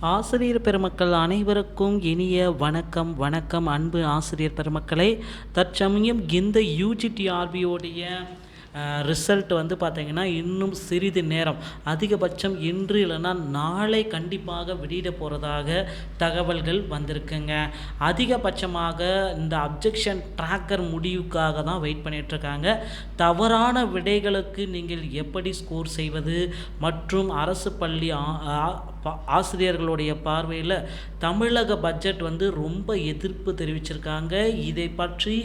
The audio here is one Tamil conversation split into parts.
ஆசிரியர் பெருமக்கள் அனைவருக்கும் இனிய வணக்கம் வணக்கம். அன்பு ஆசிரியர் பெருமக்களே தற்சமயம் இந்த யூஜிடிஆர்பியோடைய ரிசல்ட் வந்து பார்த்திங்கன்னா இன்னும் சிறிது நேரம். அதிகபட்சம் இன்று இல்லைன்னா நாளை கண்டிப்பாக வெளியிட போகிறதாக தகவல்கள் வந்திருக்குங்க. அதிகபட்சமாக இந்த அப்ஜெக்ஷன் ட்ராக்கர் முடிவுக்காக தான் வெயிட் பண்ணிகிட்ருக்காங்க தவறான விடைகளுக்கு நீங்கள் எப்படி ஸ்கோர் செய்வது? மற்றும் அரசு பள்ளி ஆ- ஆசிரியர்களுடைய பார்வையில் தமிழக பட்ஜெட் வந்து ரொம்ப எதிர்ப்பு தெரிவிச்சிருக்காங்க. இதை பற்றி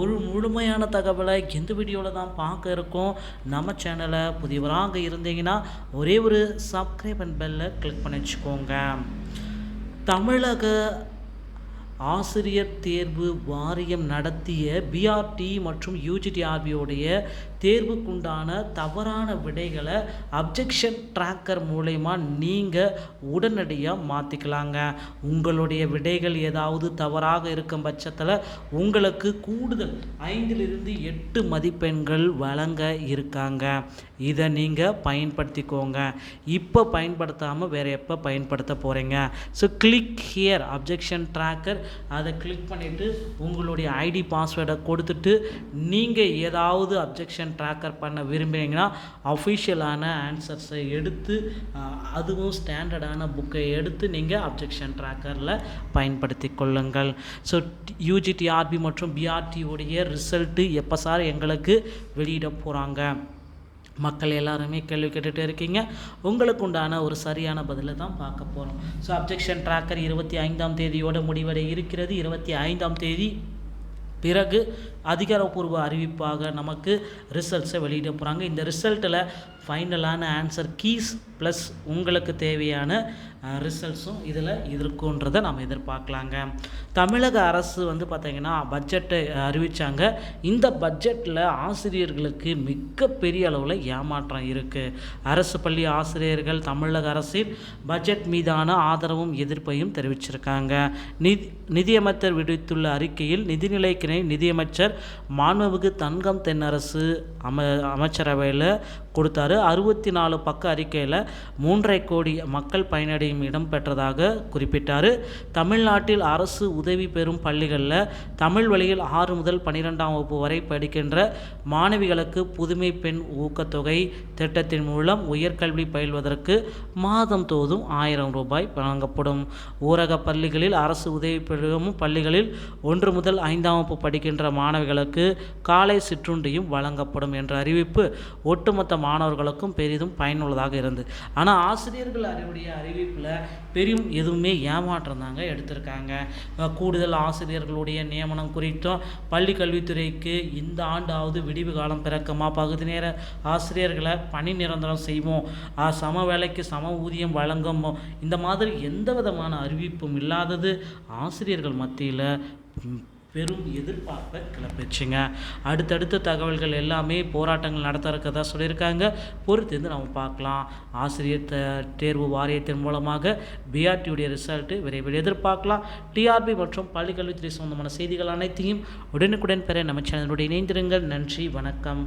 ஒரு முழுமையான தகவலை எந்த வீடியோவில் தான் பார்க்க இருக்கோம். நம்ம சேனலை புதியவராக அங்கே இருந்தீங்கன்னா ஒரே ஒரு சப்ஸ்கிரைப் அண்ட் பெல்லை கிளிக் பண்ணி வச்சுக்கோங்க. தமிழக ஆசிரியர் தேர்வு வாரியம் நடத்திய பிஆர்டி மற்றும் யூஜிடிஆர்பியோடைய தேர்வுக்குண்டான தவறான விடைகளை அப்ஜெக்ஷன் ட்ராக்கர் மூலயமா நீங்கள் உடனடியாக மாற்றிக்கலாங்க உங்களுடைய விடைகள் ஏதாவது தவறாக இருக்கும் பட்சத்தில் உங்களுக்கு கூடுதல் ஐந்திலிருந்து எட்டு மதிப்பெண்கள் வழங்க இருக்காங்க. இதை நீங்கள் பயன்படுத்திக்கோங்க. இப்போ பயன்படுத்தாமல் வேறு எப்போ பயன்படுத்த போகிறீங்க so click here objection tracker அதை கிளிக் பண்ணிவிட்டு உங்களுடைய ஐடி பாஸ்வேர்டை கொடுத்துட்டு நீங்கள் ஏதாவது அப்ஜெக்ஷன் ட்ராக்கர் பண்ண விரும்புகிறீங்கன்னா அஃபிஷியலான ஆன்சர்ஸை எடுத்து அதுவும் ஸ்டாண்டர்டான புக்கை எடுத்து நீங்கள் அப்ஜெக்ஷன் ட்ராக்கரில் பயன்படுத்தி கொள்ளுங்கள். ஸோ யூஜிடிஆர்பி மற்றும் பிஆர்டி உடைய ரிசல்ட்டு எப்போ சார் எங்களுக்கு வெளியிட போகிறாங்க மக்கள் எல்லாருமே கேள்வி கேட்டுகிட்டே இருக்கீங்க. உங்களுக்கு உண்டான ஒரு சரியான பதிலை தான் பார்க்க போகிறோம் ஸோ அப்ஜெக்ஷன் ட்ராக்கர் இருபத்தி ஐந்தாம் தேதியோட முடிவடை இருக்கிறது. இருபத்தி ஐந்தாம் தேதி பிறகு அதிகாரப்பூர்வ அறிவிப்பாக நமக்கு ரிசல்ட்ஸை வெளியிட போகிறாங்க இந்த ரிசல்ட்டில் ஃபைனலான ஆன்சர் கீஸ் ப்ளஸ் உங்களுக்கு தேவையான ரிசல்ட்ஸும் இதில் இருக்குன்றதை நம்ம எதிர்பார்க்கலாங்க. தமிழக அரசு வந்து பார்த்திங்கன்னா பட்ஜெட்டை அறிவித்தாங்க இந்த பட்ஜெட்டில் ஆசிரியர்களுக்கு மிகப்பெரிய அளவில் ஏமாற்றம் இருக்குது அரசு பள்ளி ஆசிரியர்கள் தமிழக அரசின் பட்ஜெட் மீதான ஆதரவும் எதிர்ப்பையும் தெரிவிச்சிருக்காங்க. நிதி நிதியமைச்சர் விடுத்துள்ள அறிக்கையில் நிதிநிலைக்கிணை நிதியமைச்சர் மாண்புமிகு தங்கம் தென்னரசு அம அமைச்சரவையில் கொடுத்தாரு. அறுபத்தி நாலு பக்க அறிக்கையில் மூன்றரை கோடி மக்கள் பயனடையும் இடம் பெற்றதாக குறிப்பிட்டார். தமிழ்நாட்டில் அரசு உதவி பெறும் பள்ளிகளில் தமிழ் வழியில் ஆறு முதல் பன்னிரெண்டாம் வகுப்பு வரை படிக்கின்ற மாணவிகளுக்கு புதுமை பெண் ஊக்கத்தொகை திட்டத்தின் மூலம் உயர்கல்வி பயில்வதற்கு மாதம் தோதும் ஆயிரம் ரூபாய் வழங்கப்படும். ஊரக பள்ளிகளில் அரசு உதவி பெறும் பள்ளிகளில் ஒன்று முதல் ஐந்தாம் வகுப்பு படிக்கின்ற மாணவிகளுக்கு காலை சிற்றுண்டியும் வழங்கப்படும் என்ற அறிவிப்பு ஒட்டுமொத்த மாணவர்களுக்கும் பெரிதும் பயனுள்ளதாக இருந்தது. ஆனால் ஆசிரியர்கள் அறிவுடைய அறிவிப்பில் பெரும் எதுவுமே ஏமாற்றம் தாங்க எடுத்திருக்காங்க கூடுதல் ஆசிரியர்களுடைய நியமனம் குறித்தும் பள்ளி கல்வித்துறைக்கு இந்த ஆண்டாவது விடிவு காலம் பிறக்குமா? பகுதி நேர ஆசிரியர்களை பணி நிரந்தரம் செய்வோம். சம வேலைக்கு சம ஊதியம் வழங்கும். இந்த மாதிரி எந்த விதமான அறிவிப்பும் இல்லாதது ஆசிரியர்கள் மத்தியில் பெரும் எதிர்பார்ப்பை கிளப்பிச்சுங்க. அடுத்தடுத்த தகவல்கள் எல்லாமே போராட்டங்கள் நடத்த இருக்கதா சொல்லியிருக்காங்க. பொறுத்திருந்து நம்ம பார்க்கலாம். ஆசிரியர் த தேர்வு வாரியத்தின் மூலமாக பிஆர்டியுடைய ரிசல்ட்டு விரைவில் எதிர்பார்க்கலாம். டிஆர்பி மற்றும் பள்ளிக்கல்வித்துறை சம்பந்தமான செய்திகள் அனைத்தையும் உடனுக்குடன் பெற நம்ம சேனலுடைய இணைந்திருங்கள். நன்றி வணக்கம்.